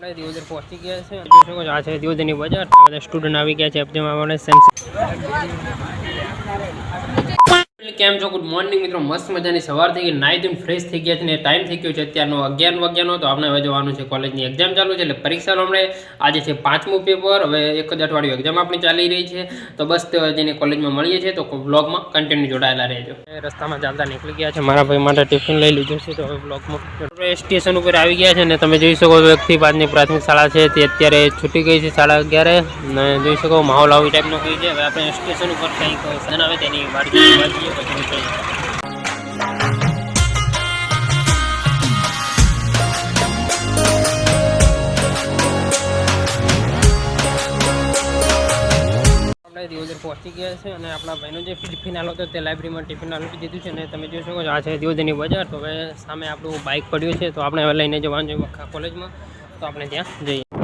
આપણે દિવોદર પહોંચી ગયા છે. જોઈ આ છે દિવોદરની બજાર. બધા સ્ટુડન્ટ આવી ગયા છે, જેમાં આપણે કેમ છો? ગુડ મોર્નિંગ મિત્રો, મસ્ત મજાની સવાર થઈ ગઈ. નાઈ ધોઈને ફ્રેશ થઈ ગયા છે ને ટાઈમ થઈ ગયો છે અત્યારનો અગિયાર વાગ્યાનો તો આપણે હવે જવાનું છે કોલેજની એક્ઝામ ચાલુ છે. એટલે પરીક્ષા હમણાં આજે છે પાંચમું પેપર હવે એક જ અઠવાડિયું એક્ઝામ આપણી ચાલી રહી છે. તો બસ તો જઈને કોલેજમાં મળીએ છીએ, તો બ્લોગમાં કન્ટિન્યુ જોડાયેલા રહેજો. રસ્તામાં ચાલતા નીકળી ગયા છે. મારા ભાઈ માટે ટિફિન લઈ લીધું છે, તો હવે બ્લોગમાં આપણે સ્ટેશન ઉપર આવી ગયા છે અને તમે જોઈ શકો છો એકથી પાંચની પ્રાથમિક શાળા છે, તે અત્યારે છૂટી ગઈ છે સાડા અગિયારે. અને જોઈ શકો માહોલ આવી ટાઈપનો હોય છે. હવે આપણે સ્ટેશન ઉપર કંઈક આવે તેની આપણે દિવોદર પહોંચી ગયા છે અને આપણા ભાઈનો જે ટિફિન આલો હતો તે લાઇબ્રેરીમાં ટિફિન આલી દીધું છે અને તમે જોઈ શકો છો, આ છે દિવસની બજાર. તો હવે સામે આપણું બાઇક પડ્યું છે, તો આપણે હવે લઈને જવાનું છે આખા કોલેજમાં. તો આપણે ત્યાં જઈએ.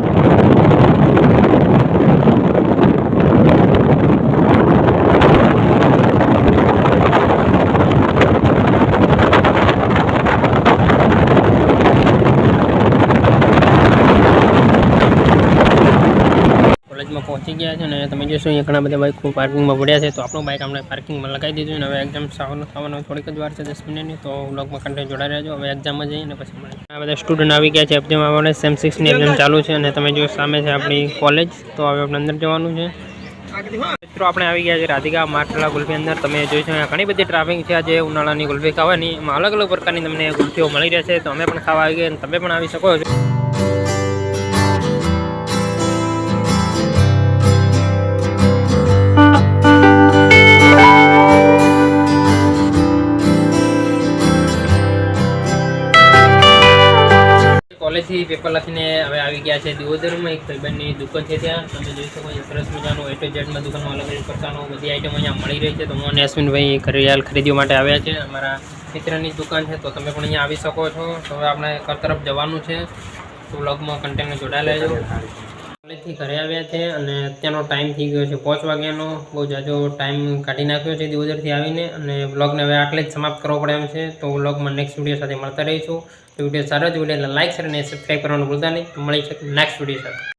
કોલેજમાં પહોંચી ગયા છે ને તમે જોશો અહીંયા ઘણા બધા બાઇકો પાર્કિંગમાં પડ્યા છે. તો આપણું બાઇક આપણે પાર્કિંગમાં લગાવી દીધું ને હવે એક્ઝામ સાવનો થવાનો થોડીક જ વાર છે દસ મિનિટની. તો બ્લોગમાં કન્ટેન્ટ જોડાઈ રહેજો. હવે એક્ઝામમાં જઈએ ને પછી મળે આ બધા સ્ટુડન્ટ આવી ગયા છે જેમાં આપણે સેમ સિક્સની એક્ઝામ ચાલુ છે અને તમે જો સામે છે આપણી કોલેજ તો હવે આપણે અંદર જવાનું છે. મિત્રો, આપણે આવી ગયા છે રાધિકા માટલા ગુલ્ફી અંદર. તમે જોઈ અહીંયા ઘણી બધી ટ્રાફિક છે. આજે ઉનાળાની ગુલ્ફી ખાવાની. એમાં અલગ અલગ પ્રકારની તમને ગુલ્ફીઓ મળી રહેશે. તો અમે પણ ખાવા આવી ગયા અને તમે પણ આવી શકો છો. કોલેજથી પેપર લખીને હવે આવી ગયા છે દિવોદરમાં એક ભાઈબંધની દુકાન છે ત્યાં. તમે જોઈ શકો છો, સરસ મજાનું એ ટુ ઝેડમાં દુકાનમાં અલગ અલગ પ્રકારનું બધી આઈટમ અહીંયા મળી રહી છે. તો હું અને અશ્વિનભાઈ ઘડિયાળ ખરીદવા માટે આવ્યા છે. અમારા મિત્રની દુકાન છે, તો તમે પણ અહીંયા આવી શકો છો. તો હવે આપણે ઘર તરફ જવાનું છે. તો વ્લોગમાં કન્ટેનર જોડાયેલા રહેજો કોલેજથી ઘરે આવ્યા છે અને અત્યારનો ટાઈમ થઈ ગયો છે પાંચ વાગ્યાનો. બહુ જાજો ટાઈમ કાઢી નાખ્યો છે દિવોદરથી આવીને અને બ્લોગને હવે આટલે જ સમાપ્ત કરવો પડે એમ છે. તો બ્લોગમાં નેક્સ્ટ વીડિયો સાથે મળતા રહીશું. તો વીડિયો સારો જ વીડિયો લાઈક અને સબસ્ક્રાઈબ કરવાનું ભૂલતા નહીં. તો મળી શકે નેક્સ્ટ વીડિયો સાથે.